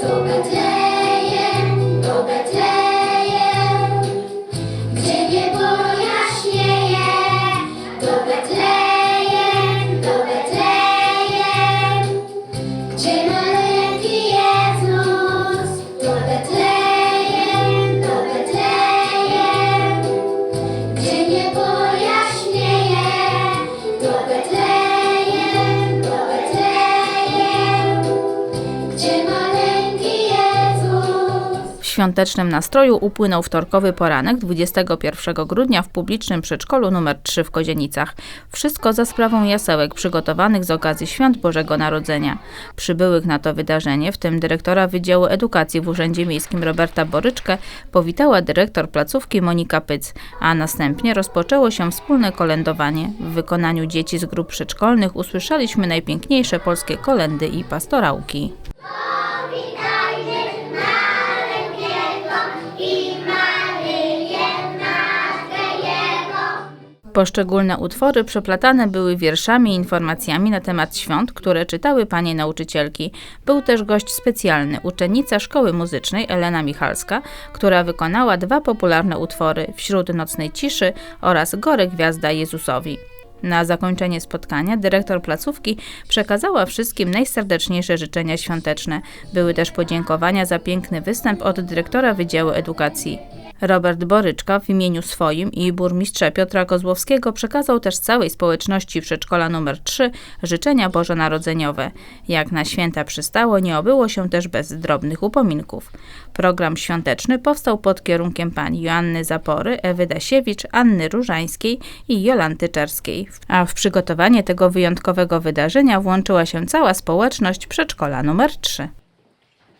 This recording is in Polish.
Don't świątecznym nastroju upłynął wtorkowy poranek 21 grudnia w publicznym przedszkolu nr 3 w Kozienicach. Wszystko za sprawą jasełek przygotowanych z okazji Świąt Bożego Narodzenia. Przybyłych na to wydarzenie, w tym dyrektora Wydziału Edukacji w Urzędzie Miejskim Roberta Boryczkę, powitała dyrektor placówki Monika Pyc, a następnie rozpoczęło się wspólne kolędowanie. W wykonaniu dzieci z grup przedszkolnych usłyszeliśmy najpiękniejsze polskie kolendy i pastorałki. Poszczególne utwory przeplatane były wierszami i informacjami na temat świąt, które czytały panie nauczycielki. Był też gość specjalny, uczennica szkoły muzycznej Elena Michalska, która wykonała dwa popularne utwory Wśród nocnej ciszy oraz Gore Gwiazda Jezusowi. Na zakończenie spotkania dyrektor placówki przekazała wszystkim najserdeczniejsze życzenia świąteczne. Były też podziękowania za piękny występ od dyrektora Wydziału Edukacji. Robert Boryczka w imieniu swoim i burmistrza Piotra Kozłowskiego przekazał też całej społeczności przedszkola nr 3 życzenia bożonarodzeniowe. Jak na święta przystało, nie obyło się też bez drobnych upominków. Program świąteczny powstał pod kierunkiem pań Joanny Zapory, Ewy Dasiewicz, Anny Różańskiej i Jolanty Czerskiej. A w przygotowanie tego wyjątkowego wydarzenia włączyła się cała społeczność przedszkola nr 3.